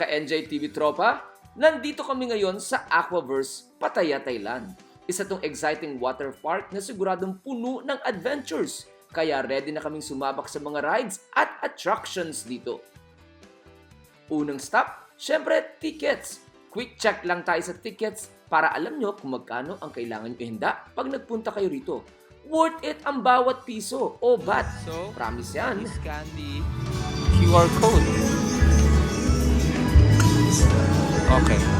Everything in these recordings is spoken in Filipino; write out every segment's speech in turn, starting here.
ka-NJ TV tropa, nandito kami ngayon sa Aquaverse, Pattaya, Thailand. Isa tong exciting water park na siguradong puno ng adventures. Kaya ready na kaming sumabak sa mga rides at attractions dito. Unang stop, syempre tickets. Quick check lang tayo sa tickets para alam nyo kung magkano ang kailangan nyo ihanda pag nagpunta kayo rito. Worth it ang bawat piso o bat. So, Promise yan. scan the QR code. Okay.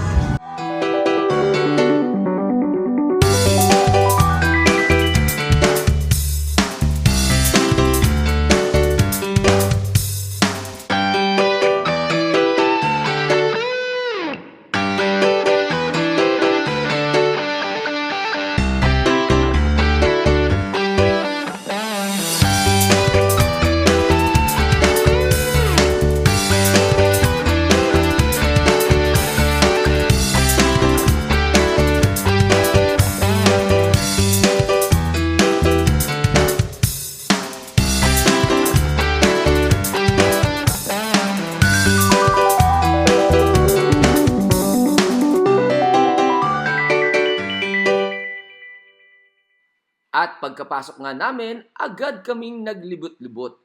At pagkapasok nga namin, agad kaming naglibot-libot.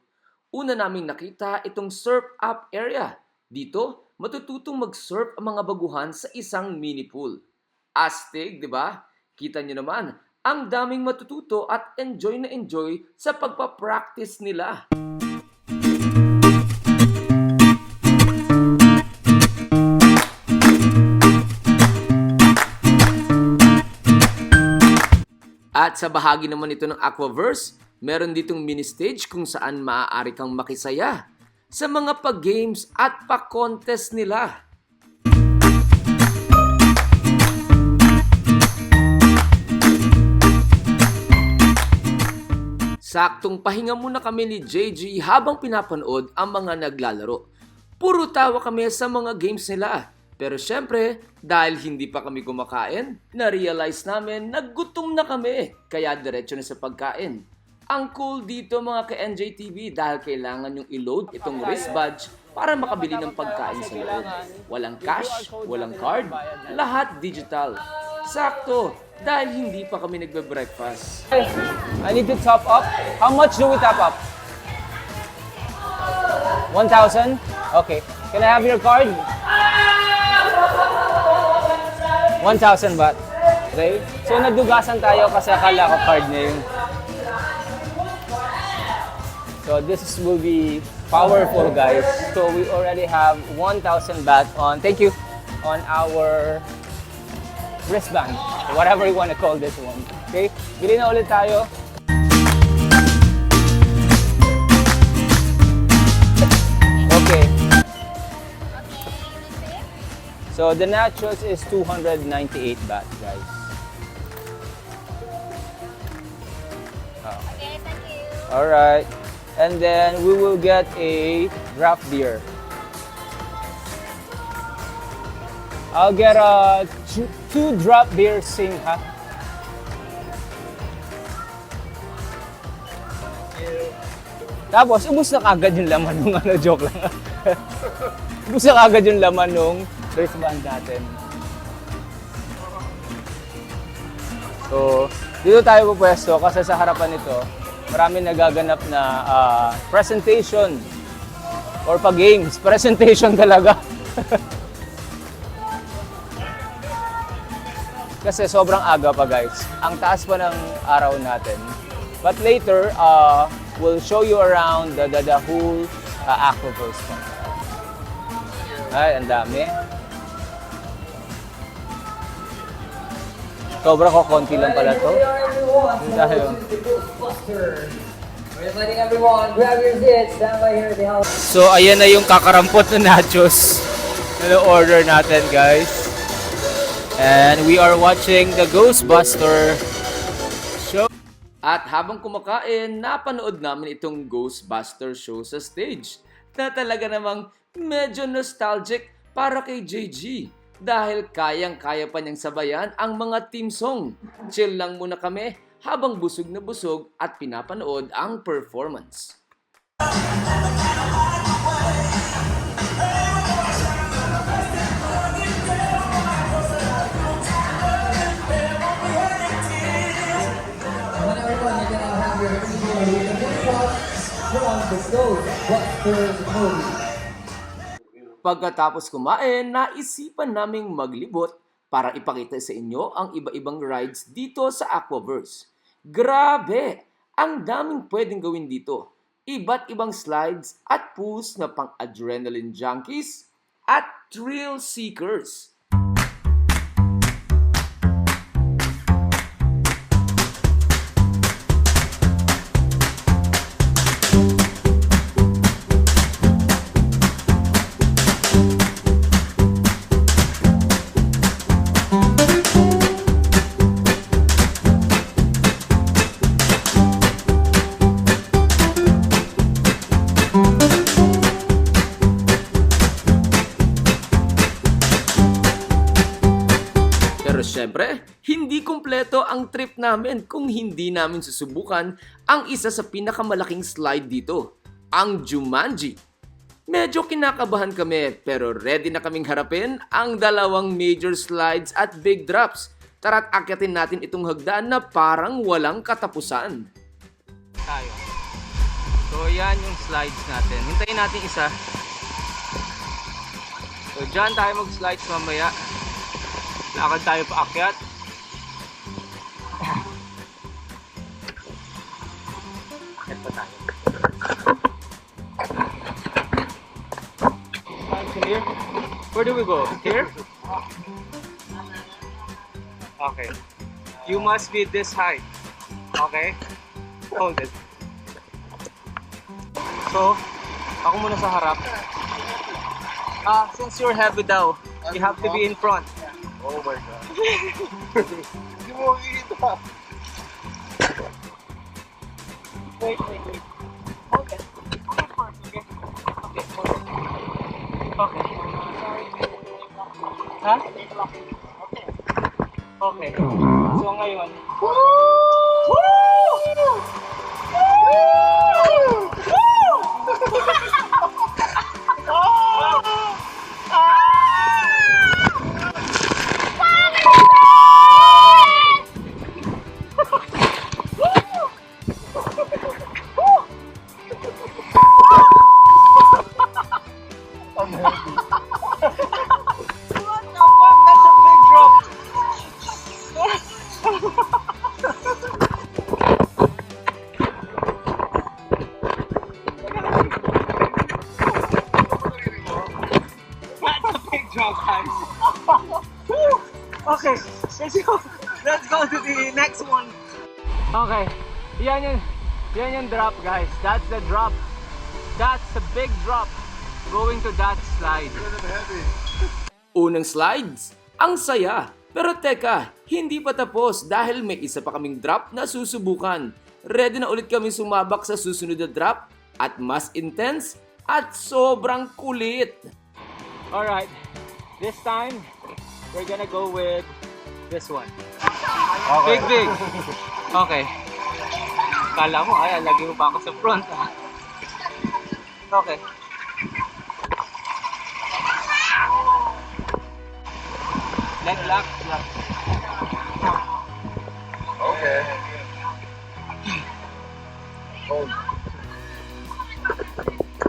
Una naming nakita itong surf up area. Dito, matututong mag-surf ang mga baguhan sa isang mini pool. Astig, di ba? Kita nyo naman, ang daming matututo at enjoy na enjoy sa pagpapractice nila. At sa bahagi naman ito ng Aquaverse, meron ditong mini stage kung saan maaari kang makisaya sa mga pag-games at pa-contest nila. Saktong pahinga muna kami ni JG habang pinapanood ang mga naglalaro. Puro tawa kami sa mga games nila. Pero syempre, dahil hindi pa kami kumakain, na-realize namin na gutom na kami. Kaya diretso na sa pagkain. Ang cool dito mga ka-NJTV dahil kailangan yung i-load itong wrist badge para makabili ng pagkain sa loob. Walang cash, walang card, lahat digital. Sakto, dahil hindi pa kami nagbe-breakfast. I need to top up. How much do we top up? 1,000? Okay. Can I have your card? 1,000 baht. Okay. So, nadugasan tayo kasi akala ko card niya yun. So, this is, will be powerful, guys. So, we already have 1,000 baht on, thank you, on our wristband. Whatever you want to call this one. Okay? Bili na ulit tayo. So the nachos is 298 baht, guys. Okay, thank you. All right. And then we will get a draft beer. I'll get a two, two draft beer sing, ha? Tapos, ubus na kagad yung laman nung ano, joke lang. ubus na kagad yung laman nung wristband natin. So, dito tayo pupwesto kasi sa harapan nito, marami nagaganap na ah, presentation or pag-games. Presentation talaga. kasi sobrang aga pa guys. Ang taas pa ng araw natin. But later, uh, we'll show you around the, the, the whole uh, aquaverse pa. Ay, ang dami. Stand by here at the house. So, ayan na yung kakarampot na nachos na order natin, guys. And we are watching the Ghostbuster show. At habang kumakain, napanood namin itong Ghostbuster show sa stage na talaga namang medyo nostalgic para kay JG dahil kayang-kaya pa niyang sabayan ang mga team song. Chill lang muna kami habang busog na busog at pinapanood ang performance. Let's go. What's the movie? Pagkatapos kumain, naisipan naming maglibot para ipakita sa inyo ang iba-ibang rides dito sa Aquaverse. Grabe! Ang daming pwedeng gawin dito. Iba't ibang slides at pools na pang adrenaline junkies at thrill seekers. Ang trip namin kung hindi namin susubukan ang isa sa pinakamalaking slide dito, ang Jumanji. Medyo kinakabahan kami pero ready na kaming harapin ang dalawang major slides at big drops. Tara't akyatin natin itong hagdan na parang walang katapusan. tayo. So, yan yung slides natin. Hintayin natin isa. So, dyan tayo mag-slides mamaya. Lakad tayo paakyat. Where do we go? Here? Okay. You must be this height. Okay? Hold it. So, ako muna sa harap. Ah, since you're heavy daw, you have to be in front. Oh my god. Hindi mo makikita. Wait, wait, wait. Woo! okay, let's go. Let's go to the next one. Okay, yan yung, yan yung drop, guys. That's the drop. That's a big drop going to that slide. Unang slides, ang saya. Pero teka, hindi pa tapos dahil may isa pa kaming drop na susubukan. Ready na ulit kami sumabak sa susunod na drop at mas intense at sobrang kulit. Alright, this time we're gonna go with this one. Big, big. Okay. Kala mo, ay, lagi mo pa ako sa front. ah. Okay. Leg lock. Okay. Hold.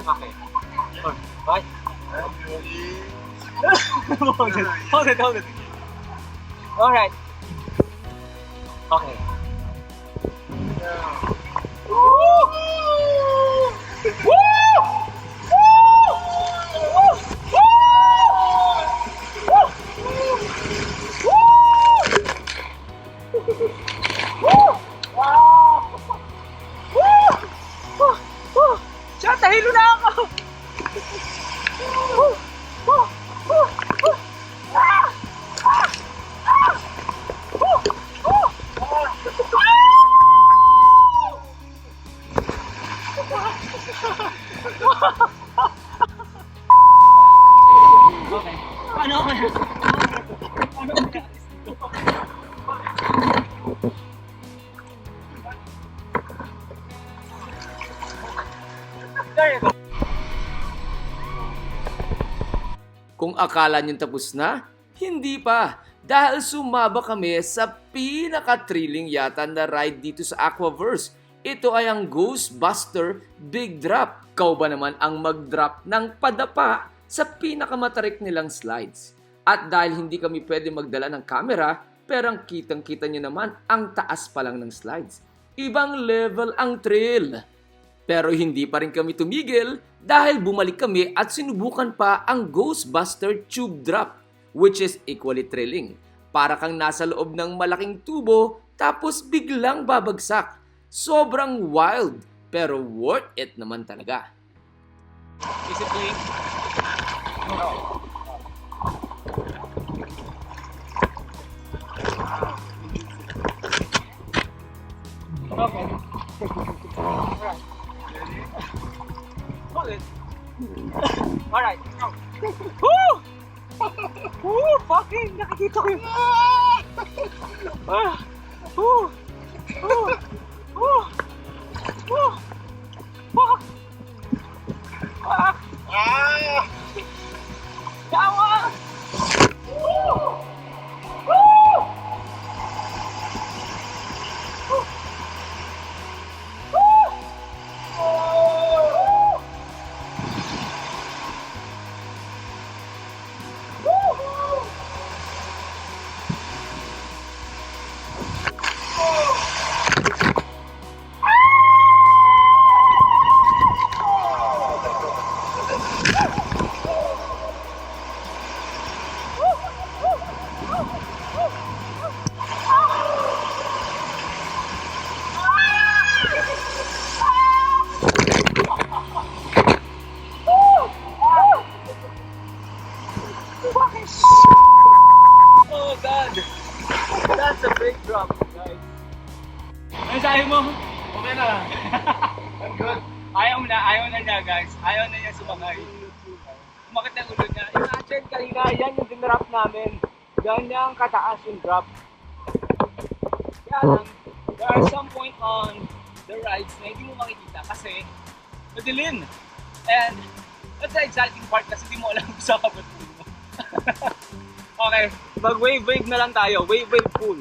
Okay. Alright. Hold it, hold it, hold it. Alright. Okay. Siya, tahilo na ako! Okay. Kung akala nyo tapos na, hindi pa. Dahil sumaba kami sa pinaka-thrilling yata na ride dito sa Aquaverse. Ito ay ang Ghostbuster Big Drop. Kau ba naman ang mag-drop ng padapa sa pinakamatarik nilang slides? At dahil hindi kami pwede magdala ng camera, pero ang kitang-kita nyo naman ang taas pa lang ng slides. Ibang level ang thrill. Pero hindi pa rin kami tumigil dahil bumalik kami at sinubukan pa ang Ghostbuster Tube Drop which is equally thrilling. Para kang nasa loob ng malaking tubo tapos biglang babagsak. Sobrang wild pero worth it naman talaga. Basically, Okay. Oh, mo? Okay na. I'm good. Ayaw na, ayaw na niya guys. Ayaw na niya sumakay. Umakit na ulo niya. Imagine kanina, yan yung dinrop namin. Ganyang kataas yung drop. Kaya lang, there are some point on the rides na hindi mo makikita kasi madilim. And that's the exciting part kasi hindi mo alam kung saan ka mo. okay, mag-wave-wave na lang tayo. Wave-wave pool.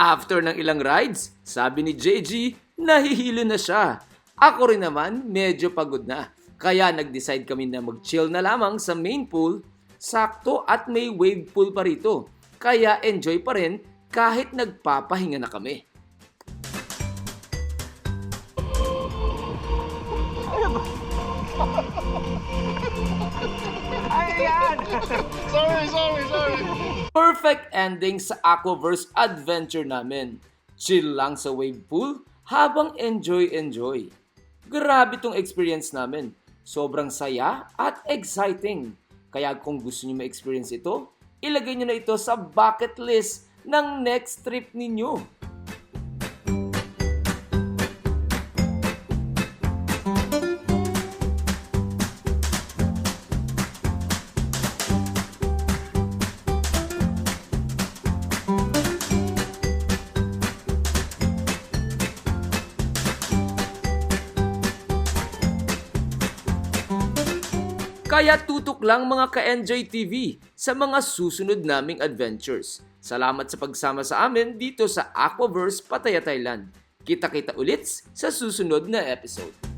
After ng ilang rides, sabi ni JG, nahihilo na siya. Ako rin naman, medyo pagod na. Kaya nag-decide kami na mag-chill na lamang sa main pool. Sakto at may wave pool pa rito. Kaya enjoy pa rin kahit nagpapahinga na kami. Sorry, sorry, sorry. Perfect ending sa Aquaverse adventure namin. Chill lang sa wave pool habang enjoy-enjoy. Grabe tong experience namin. Sobrang saya at exciting. Kaya kung gusto niyo ma-experience ito, ilagay niyo na ito sa bucket list ng next trip ninyo. Kaya tutok lang mga ka-Enjoy TV sa mga susunod naming adventures. Salamat sa pagsama sa amin dito sa Aquaverse Pattaya, Thailand. Kita-kita ulit sa susunod na episode.